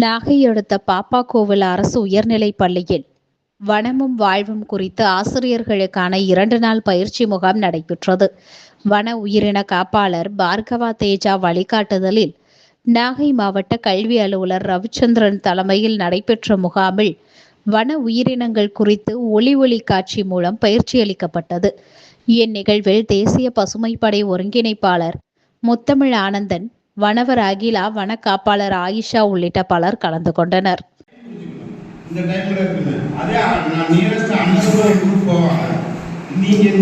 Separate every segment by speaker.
Speaker 1: நாகை அடுத்த பாப்பா கோவில் அரசு உயர்நிலைப் பள்ளியில் வனமும் வாழ்வும் குறித்து ஆசிரியர்களுக்கான இரண்டு நாள் பயிற்சி முகாம் நடைபெற்றது. வன உயிரின காப்பாளர் பார்கவா தேஜா வழிகாட்டுதலில் நாகை மாவட்ட கல்வி அலுவலர் ரவிச்சந்திரன் தலைமையில் நடைபெற்ற முகாமில் வன உயிரினங்கள் குறித்து ஒளி ஒளி காட்சி மூலம் பயிற்சி அளிக்கப்பட்டது. இந்நிகழ்வில் தேசிய பசுமைப்படை ஒருங்கிணைப்பாளர் முத்தமிழ் ஆனந்தன் வனவர் அகிலா வனக்காப்பாளர் ஆயிஷா உள்ளிட்ட பலர் கலந்து கொண்டனர்.
Speaker 2: அதே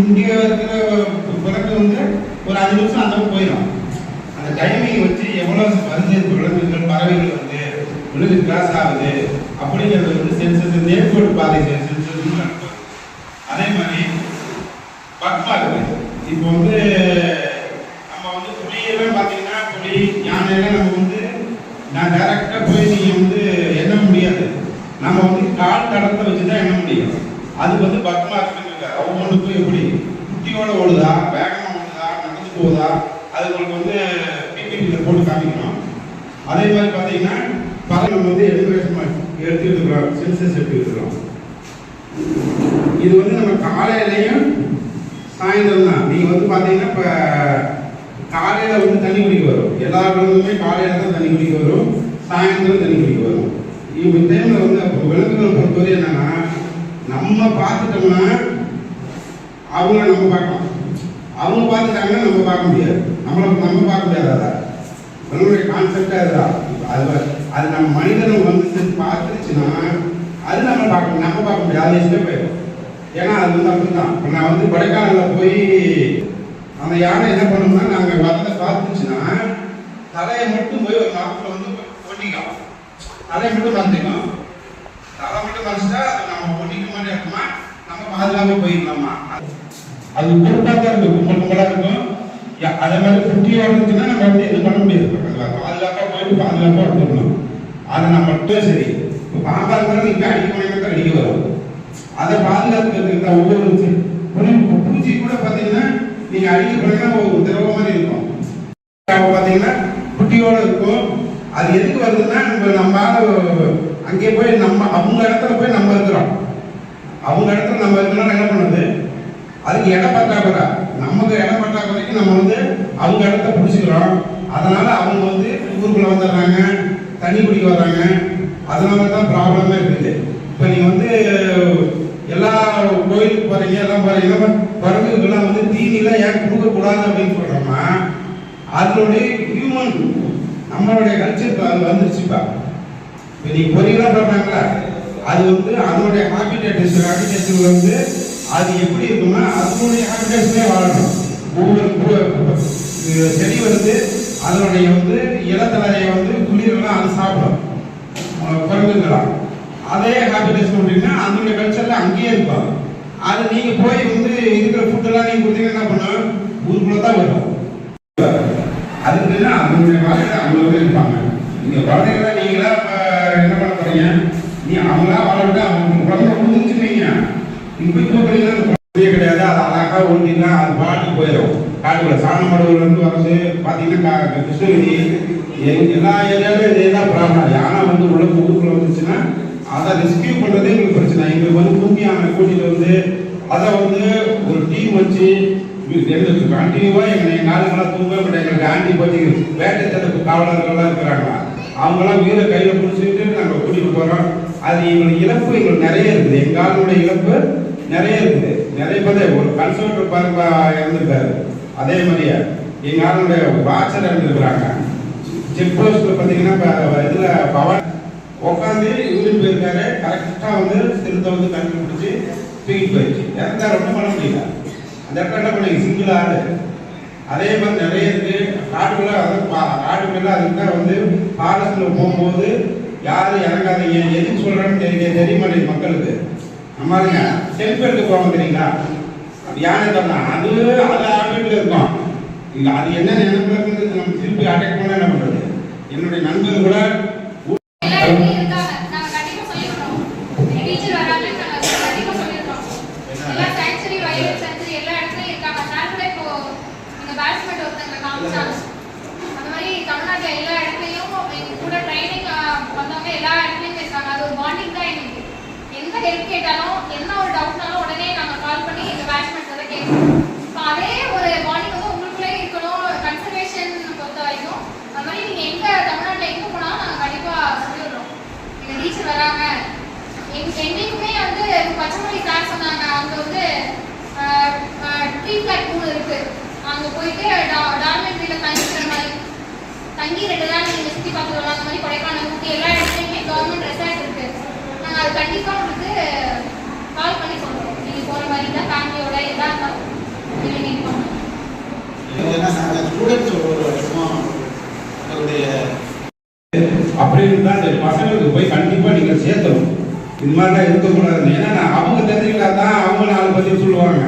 Speaker 2: நீங்க இருக்கிற வந்து ஒரு அஞ்சு நிமிஷம் அந்த போயிடும் அந்த டைமிங் வச்சு விலங்குகள் பறவைகள் வந்து ஆகுது அப்படிங்கிறது வந்து சென்சஸ் நேர்கோடு பாதை சென்சஸ் அதே மாதிரி இப்போ வந்து நம்ம வந்து பார்த்தீங்கன்னா யானையெல்லாம் நம்ம வந்து நான் டைரக்டாக போய் நீங்கள் வந்து எண்ண முடியாது. நம்ம வந்து கால் தடத்தை வச்சு தான் எண்ண முடியும். அது வந்து பக்மா இருக்குங்க ஒவ்வொன்றுக்கும் எப்படி? குட்டியோட ஓடுதா? வேகமாக ஓடுதா? நடந்து போகுதா? அது உங்களுக்கு வந்து பிபிடியில் போட்டு காமிக்கணும். அதே மாதிரி பார்த்தீங்கன்னா பல வந்து எலிமினேஷன் எடுத்துக்கிட்டு இருக்கிறோம் சென்சஸ் எடுத்துக்கிட்டு இது வந்து நம்ம காலையிலையும் சாயந்தரம் தான் நீங்கள் வந்து பார்த்தீங்கன்னா இப்போ காலையில் வந்து தண்ணி குடிக்க வரும். எல்லா விலங்குமே காலையில் தான் தண்ணி குடிக்க வரும். சாயந்தரம் தண்ணி குடிக்க வரும். இந்த டைமில் வந்து அப்போ விலங்குகளை பொறுத்தவரை என்னன்னா நம்ம பார்த்துட்டோம்னா அவங்கள நம்ம பார்க்கலாம். அவங்க பார்த்துட்டாங்கன்னா நம்ம பார்க்க முடியாது. நம்மளை நம்ம பார்க்க முடியாது? அதான் நம்மளுடைய கான்செப்டே அதுதான் அது அது நம்ம மனிதனும் வந்து பார்த்துருச்சுன்னா அது நம்ம பார்க்க நம்ம பார்க்க முடியாது. அது போயிடும் ஏன்னா அது வந்து அப்படிதான் இப்போ நான் வந்து கொடைக்கானலில் போய் அந்த யானை என்ன பண்ணோம்னா நாங்கள் வரதை பார்த்துச்சுன்னா தலையை மட்டும் போய் ஒரு நாட்டில் வந்து ஒட்டிக்கலாம் தலையை மட்டும் மறைஞ்சிக்கும் தலை மட்டும் மறைச்சிட்டா நம்ம ஒட்டிக்க மாதிரி இருக்குமா நம்ம பாதுகாப்பு போயிடலாமா? அது குறுட்டாக தான் இருக்கும் கும்பல் கும்பலாக இருக்கும். யா- அதே மாதிரி குட்டியாக இருந்துச்சுன்னா நம்ம வந்து எதுவும் பண்ண முடியாது. பாதுகாப்பாக போயிட்டு பாதுகாப்பாக எடுத்துக்கணும் அதை நம்ம மட்டும் சரி. இப்போ பாம்பா இருக்கிறது இங்கே அடிக்க முடியாமல் அடிக்க வரும்? அதை பாதுகாத்துக்கிறதுக்கு ஒவ்வொரு நீங்க நீங்கள் அடிக்க போனீங்கன்னா ஒரு திரவ மாதிரி இருக்கும் பார்த்தீங்கன்னா குட்டியோட இருக்கும். அது எதுக்கு வருதுன்னா நம்ம நம்ம அங்கே போய் நம்ம அவங்க இடத்துல போய் நம்ம இருக்கிறோம். அவங்க இடத்துல நம்ம இருக்கிறோம் என்ன பண்ணுது அதுக்கு இடம் பற்றாக்குறை நமக்கு இடம் பற்றாக்குறைக்கு நம்ம வந்து அவங்க இடத்த பிடிச்சிக்கிறோம். அதனால அவங்க வந்து ஊருக்குள்ள வந்துடுறாங்க தண்ணி குடிக்க வர்றாங்க. அதனால தான் ப்ராப்ளமே இருக்குது. இப்போ நீங்க வந்து கோயிலுக்கு போறீங்க எல்லாம் போறீங்க பறவைகள்லாம் வந்து தீனிலாம் ஏன் கொடுக்கக்கூடாது அப்படின்னு சொல்கிறோமா அதனுடைய ஹியூமன் நம்மளுடைய கல்ச்சர் அது வந்துருச்சுப்பா இப்போ நீ பொறியெல்லாம் சொல்றாங்களா அது வந்து அதனுடைய ஹாபிடேட்டஸ் ஹாபிடேஷன் வந்து அது எப்படி இருக்குன்னா அதனுடைய ஹாபிடேட்ஸ்லேயே வாழணும். ஒவ்வொரு செடி வந்து அதனுடைய வந்து இளத்தலையை வந்து குளிரெல்லாம் அது சாப்பிடும். குரங்குகளாம் அதே ஹாபிடேஷன் அப்படின்னா அதனுடைய கல்ச்சரில் அங்கேயே இருப்பாங்க. அது நீங்க போய் வந்து இருக்கிற ஃபுட்டெல்லாம் நீங்க கொடுத்தீங்கன்னா என்ன பண்ணும் ஊருக்குள்ள தான் வரும் அதுக்கு என்ன அவங்களுடைய வாழ்க்கை அவங்களோட இருப்பாங்க. நீங்க குழந்தைங்கள நீங்களா இப்ப என்ன பண்ண போறீங்க? நீ அவங்களா வளர்ந்து அவங்க குழந்தை விழுந்துச்சு நீங்க நீங்க போய் தூக்குறீங்கன்னா கிடையாது. அது அழகா ஓட்டினா அது பாட்டுக்கு போயிடும். காட்டுக்குள்ள சாணமடுவுல இருந்து வந்து பாத்தீங்கன்னா கிருஷ்ணகிரி எ- எல்லா ஏரியாவிலும் இதே தான் ப்ராப்ளம் யானை வந்து உள்ள ஊருக்குள்ள வந்துச்சுன்னா அதை ரெஸ்கியூ பண்ணுறதே எங்களுக்கு பிரச்சனை. எங்களுக்கு வந்து தூக்கி கூட்டிகிட்டு வந்து அதை வந்து ஒரு டீம் வச்சு எங்களுக்கு கண்டினியூவாக எங்களை எங்க தூங்க பட் எங்களுக்கு ஆண்டி பத்தி வேட்டை தடுப்பு காவலர்கள்லாம் இருக்கிறாங்க. அவங்களாம் வீர கையில் பிடிச்சிட்டு நாங்கள் கூட்டிகிட்டு போகிறோம் அது எங்களுக்கு இழப்பு எங்களுக்கு நிறைய இருக்குது. எங்கள் ஆளுடைய இழப்பு நிறைய இருக்குது. நிறைய பேர் ஒரு கன்சல்டர் பாருங்க இறந்துருக்காரு. அதே மாதிரியே எங்கள் ஆளுடைய வாட்சர் இறந்துருக்குறாங்க. செக் போஸ்ட்டில் பார்த்தீங்கன்னா இதில் இதுல பவன் உட்காந்து இவரும் போயிருக்காரு. கரெக்டா வந்து திருத்த வந்து கண்டுபிடிச்சு தூக்கிட்டு போயிடுச்சு. இறந்தார் ஒன்றும் பண்ண முடியல? அந்த இடத்துல என்ன பண்ணி சிங்கிள் ஆளு. அதே மாதிரி நிறைய இருக்கு. காட்டுக்குள்ள அதாவது பா- அதுக்கு தான் வந்து பாலத்தில் போகும்போது யாரும் இறங்காதீங்க எதுக்கு சொல்கிறேன்னு தெரிய தெரிய மாட்டேங்குது மக்களுக்கு? நம்மளுங்க செல்ஃபி எடுத்து போவாங்க தெரியுங்களா? அது யானை தான் அது அது ஆபீட்ல இருக்கும். இல்லை அது என்ன நினைப்புல நம்ம திருப்பி அட்டாக் பண்ண என்ன பண்ணுறது என்னுடைய நண்பர் கூட
Speaker 3: எல்லாருமே இருக்காங்க. நாங்க கண்டிப்பா சொல்லிடுறோம். எங்க teacher வராங்க, நாங்க கண்டிப்பா சொல்லிடுறோம். எல்லா sanctuary, wildlife sanctuary எல்லா இடத்துலயும் இருக்காங்க. நான் கூட இப்போ எங்க batchmate ஒருத்தங்க காமிச்சாங்க. அந்த மாதிரி தமிழ்நாட்டுல எல்லா இடத்துலயும் எங்க கூட training, ஆ, வந்தவங்க ஹெல்ப் கேட்டாலும் என்ன ஒரு டவுட்னாலும் உடனே நாங்க கால் பண்ணி எங்க பேட்ச்மேட்ஸ் வந்து கேட்கணும் ஸோ அதே ஒரு பாண்டிங் வந்து உங்களுக்குள்ளே இருக்கணும் கன்சர்வேஷன் பொறுத்த வரைக்கும் அது மாதிரி நீங்க எங்க தமிழ்நாட்டுல எங்க போனாலும் நாங்க கண்டிப்பா சொல்லிடுறோம் எங்க டீச்சர் வராங்க எங்க எங்களுக்குமே வந்து பச்சைமொழி சார் சொன்னாங்க அங்க வந்து ட்ரீ பிளாக் மூணு இருக்கு அங்க போயிட்டு டார்மெண்ட்ரியில தங்கிக்கிற மாதிரி தங்கி ரெண்டு நாள் நீங்க சுத்தி பார்த்து வரலாம். அந்த மாதிரி கொடைக்கானல் ஊட்டி எல்லா இடத்துலையுமே கவர்மெண்ட் ரெசார்ட் இருக்கு. நாங்க அது கண்டிப்பா உங்களுக்கு கால் பண்ணி சொல்றோம். நீங்க போற மாதிரி இருந்தா ஃபேமிலியோட
Speaker 4: ஏன்னா நாங்கள்
Speaker 2: அப்படின்னு தான் பசங்களுக்கு போய் கண்டிப்பா நீங்க சேர்த்தணும் இது மாதிரிலாம் இருக்கக்கூடாது ஏன்னா நான் அவங்க தெரிஞ்சுக்கிட்டா தான் அவங்க நாலு பத்தி சொல்லுவாங்க.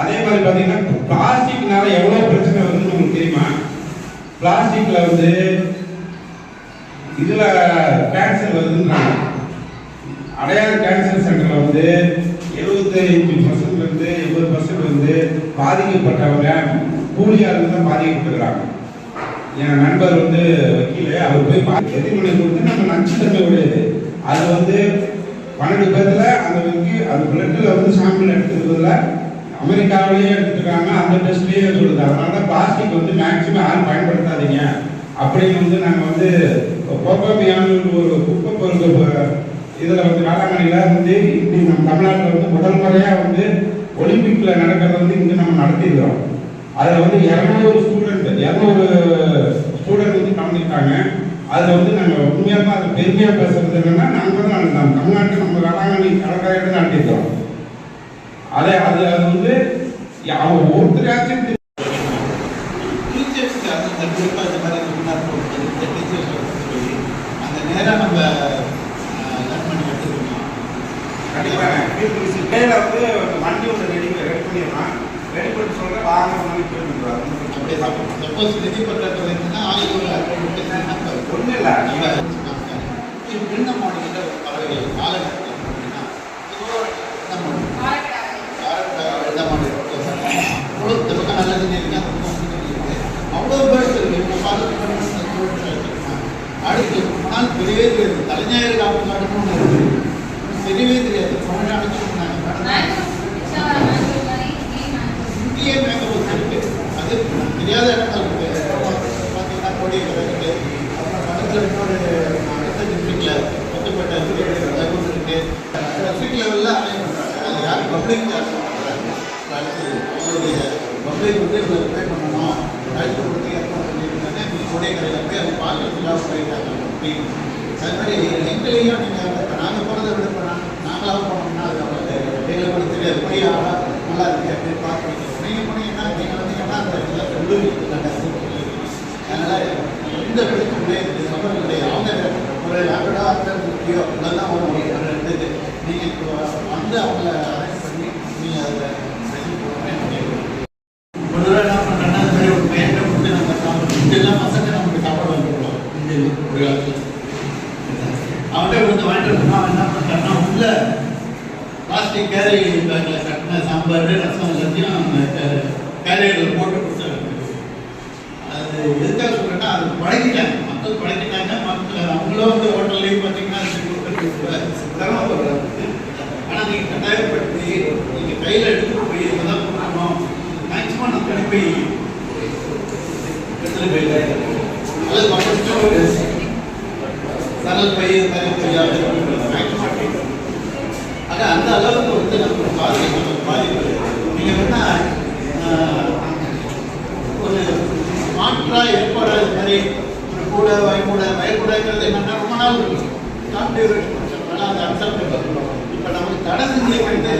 Speaker 2: அதே மாதிரி பார்த்தீங்கன்னா பிளாஸ்டிக்னால எவ்வளோ பிரச்சனை வருதுன்னு உங்களுக்கு தெரியுமா? பிளாஸ்டிக்ல வந்து இதுல கேன்சர் வருதுன்றாங்க. அடையார் கேன்சர் சென்டர்ல வந்து எழுபத்தஞ்சு பர்சன்ட் இருந்து எண்பது பர்சன்ட் வந்து பாதிக்கப்பட்டவங்க கூலியா தான் பாதிக்கப்பட்டிருக்கிறாங்க என் நண்பர் வந்து வக்கீல் அவர் போய் பார்த்து எதிர்மனை கொடுத்து நம்ம நச்சுத்தன்மை உடையது அது வந்து பன்னெண்டு பேர்த்துல அந்த வங்கி அந்த பிளட்ல வந்து சாம்பிள் எடுத்துக்கிறதுல அமெரிக்காவிலேயே எடுத்துருக்காங்க அந்த டெஸ்ட்லேயே சொல்லுது. அதனால தான் பிளாஸ்டிக் வந்து மேக்சிமம் யாரும் பயன்படுத்தாதீங்க. அப்படின்னு வந்து நாங்கள் வந்து கோகோபியான்னு ஒரு குப்பை பொருள் இதில் வந்து வேளாங்கண்ணியில் வந்து இப்படி நம்ம தமிழ்நாட்டில் வந்து முதல் முறையாக வந்து ஒலிம்பிக்கில் நடக்கிறத வந்து இங்கே நம்ம நடத்தியிருக்கிறோம். அதில் வந்து இரநூறு ஸ்டூடெண்ட் இரநூறு ஸ்டூடெண்ட் வந்து கலந்துக்கிட்டாங்க. அதில் வந்து நாங்கள் உண்மையாக அது பெருமையாக பேசுறது என்னென்னா நாங்கள் தான் நடந்தோம் தமிழ்நாட்டில் நம்ம வேளாங்கண்ணி கடற்கரையில் நடத்தியிருக்கிறோம். அதே அது அது வந்து அவங்க ஒருத்தராச்சும்
Speaker 4: டீச்சர்ஸ்க்கு அந்த குறிப்பாக இந்த மாதிரி இந்த டீச்சர்ஸ் சொல்லி அந்த நேரம் நம்ம லேர்ன் பண்ணி எடுத்துக்கணும்
Speaker 2: கண்டிப்பாக மேலே வந்து வண்டி ஒன்று ரெடி ரெடி பண்ணிடலாம் ரெடி பண்ணி சொல்கிறேன் வாங்க மாதிரி போயிருந்துருவாங்க
Speaker 4: அப்படியே சாப்பிடணும் சப்போஸ் ஆளுக்கு ஒரு அறுபது விட்டுச்சுன்னா
Speaker 2: ஒன்றும் இல்லை
Speaker 4: பின்ன மாநில பறவைகள் காலகட்டத்தில் பார்த்தீங்கன்னா இதோட பின்ன மாநிலம் அவ்வளோ இந்த பக்கம் நல்லது இருக்கு அந்த பக்கம் கெட்டது இருக்கு அவ்வளோ பேர்ஸ் இருக்கு இப்போ பார்த்து அடுத்து போனால் தெரியவே தெரியாது தலைஞாயிறு காப்பு காடுன்னு ஒன்று இருக்கு தெரியவே தெரியாது தமிழ்நாடு சொன்னாங்க இந்திய மேக்கப் இருக்கு அது தெரியாத இடங்கள் இருக்கு பார்த்தீங்கன்னா கோடியக்கரை இருக்கு அப்புறம் பக்கத்தில் இன்னொரு அடுத்த டிஸ்ட்ரிக்டில் கொத்துப்பேட்டை இருக்கு தகவல் டிஸ்ட்ரிக்ட் லெவலில் அலைன் பண்ணுறாங்க அது யார் பப்ளிக் யார் அடுத்து அவங்களுடைய பப்ளிக் வந்து இதில் ரிப்பே பண்ணணும் அழைத்து கொடுத்து ஏற்பாடு பண்ணியிருந்தாங்க நீ கோடியக்கரையில் போய் அதை பார்க்கறதுக்காக போயிருக்காங்க அப்படின்னு அது மாதிரி எங்களையும் நீங்கள் இப்போ நாங்கள் போகிறத விட இப்போ நாங்களாக போனோம்னா அது அவங்களுக்கு எங்களுக்கு கூட தெரியாது போய் ஆளா நல்லா இருக்கு அப்படின்னு பார்க்குறீங்க நீங்கள் போனீங்கன்னா நீங்கள் வந்தீங்கன்னா அந்த இதெல்லாம் சொல்லுவீங்க அதனால் எந்த நபர்களுடைய அவங்க ஒரு யாரோட முக்கியோ இதெல்லாம் ஒரு ஒரு இருந்தது. நீங்கள் இப்போ வந்து அவங்கள அரேஞ்ச் பண்ணி நீங்கள் அதில் தடவை என்ன பண்ணுறேன்னா மாதிரி ஒரு பையன்கிட்ட வந்து நம்ம சாப்பிடுறோம் இதெல்லாம் பசங்க நமக்கு சாப்பாடு வந்துருவோம் இந்த ஒரு காலத்தில். அவன்கிட்ட வாங்கிட்டு அவன் என்ன பண்ணுறான்னா உள்ள பிளாஸ்டிக் கேரி பேக்கில் கட்டின சாம்பார் ரசம் எல்லாத்தையும் கேரியரில் போட்டு கொடுத்தாரு அது எதுக்காக பழகிட்டாங்க. மக்கள் பழகிட்டாங்க. மக்கள் அவங்களும் வந்து ஹோட்டல்லையும் பார்த்தீங்கன்னா அது கொடுக்குறது சிரமப்படுறாங்க ஆனால் நீங்கள் கட்டாயப்படுத்தி நீங்கள் கையில் எடுத்துகிட்டு போய் இதெல்லாம் கொடுக்கணும் மேக்ஸிமம் நம்ம கடை போய் எடுத்துகிட்டு போயிடுறாங்க அது மக்கள் சரல் பை இது மாதிரி போய் மேக்ஸிமம் ஆக அந்த அளவுக்கு வந்து நமக்கு பாதிப்பு நமக்கு பாதிப்பு நீங்கள் வேணா ஒரு ஒரு மாற்றா ஏற்படாத மாதிரி ஒரு கூட வயக்கூட வயக்கூடங்கிறது என்னன்னா ரொம்ப நாள் இருக்கும் ஷார்ட் அந்த படிச்சதுனால பண்ணுவோம் இப்போ நமக்கு தடை செஞ்சு வந்து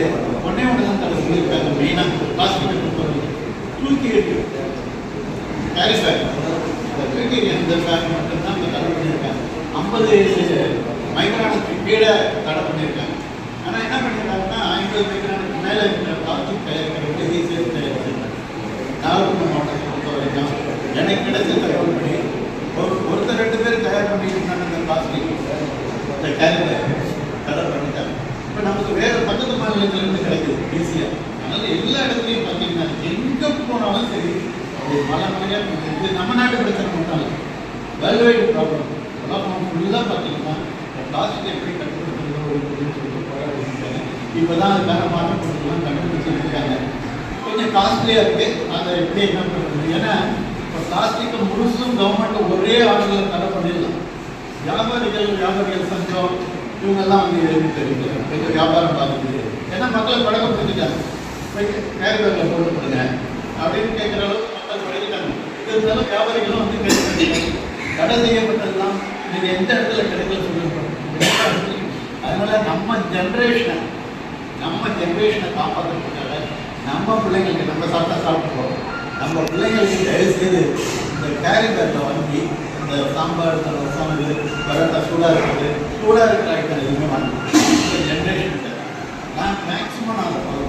Speaker 4: ஒன்னே ஒன்று தான் தடை செஞ்சிருக்காங்க. மெயினாக பிளாஸ்டிக் பொறுத்தவரைக்கும் தூக்கி எறியும் கேரி பேக் இந்த தூக்கி பேக் மட்டும்தான் இப்போ தடை பண்ணியிருக்காங்க ஐம்பது மைக்ரானுக்கு கீழே தடை பண்ணியிருக்காங்க ஆனால் என்ன பண்ணியிருக்காங்கன்னா ஐம்பது மைக்ரானுக்கு மேலே இருக்கிற பிளாஸ்டிக் தயாரிக்கிற ஈஸியாக தயாரிச்சிருக்காங்க நாகப்பட்டினம் மாவட்டத்தை பொறுத்த வரைக்கும் எனக்கு கிடைச்ச தகவல் ஒரு ஒருத்தர் ரெண்டு பேர் தயார் பண்ணிட்டு இருந்தாங்க இந்த பிளாஸ்டிக் இந்த கேரி பண்ணிட்டாங்க இப்போ நமக்கு வேறு பக்கத்து மாநிலத்திலிருந்து கிடைக்குது ஈஸியாக அதனால் எல்லா இடத்துலையும் பார்த்தீங்கன்னா எங்கே போனாலும் சரி அது மலை மலையாக இது நம்ம நாட்டு பிரச்சனை மட்டும் இல்லை. வேர்ல்டு வைடு ப்ராப்ளம் உலகம் ஃபுல்லாக பார்த்தீங்கன்னா பிளாஸ்டிக் எப்படி கட்டுப்படுத்துறது ஒரு சொல்லிட்டு போராடிட்டு இப்போ தான் அதுக்கான மாற்றம் பொருட்கள்லாம் கொஞ்சம் காஸ்ட்லியாக இருக்குது அதை எப்படி என்ன பண்ணுறது ஏன்னா பிளாஸ்டிக்கை முழுசும் கவர்மெண்ட் ஒரே ஆர்டரில் தடை பண்ணிடலாம் வியாபாரிகள் வியாபாரிகள் சங்கம் இவங்கெல்லாம் அங்கே எழுதி தெரிவிக்கிறாங்க எங்கள் வியாபாரம் பாதிக்குது ஏன்னா மக்களை பழக்கப்படுத்திட்டாங்க போயிட்டு கேரி பேக்கில் போட்டு கொடுங்க. அப்படின்னு கேட்குற அளவுக்கு மக்கள் பழகிட்டாங்க இருந்தாலும் வியாபாரிகளும் வந்து கேட்குறாங்க தடை செய்யப்பட்டதெல்லாம் நீங்கள் எந்த இடத்துல கிடைக்கல சொல்லுங்க. அதனால நம்ம ஜென்ரேஷனை நம்ம ஜென்ரேஷனை காப்பாற்றுறதுக்காக நம்ம பிள்ளைங்களுக்கு நம்ம சாப்பிட்டா போகிறோம் நம்ம பிள்ளைங்களுக்கு தயவு செய்து இந்த கேரி பேக்கில் வாங்கி இந்த சாம்பார் ரசம் இது பரோட்டா சூடாக இருக்குது. சூடாக இருக்கிற ஐட்டம் எதுவுமே வாங்கி இந்த ஜென்ரேஷன் நான் மேக்ஸிமம் நான் அதை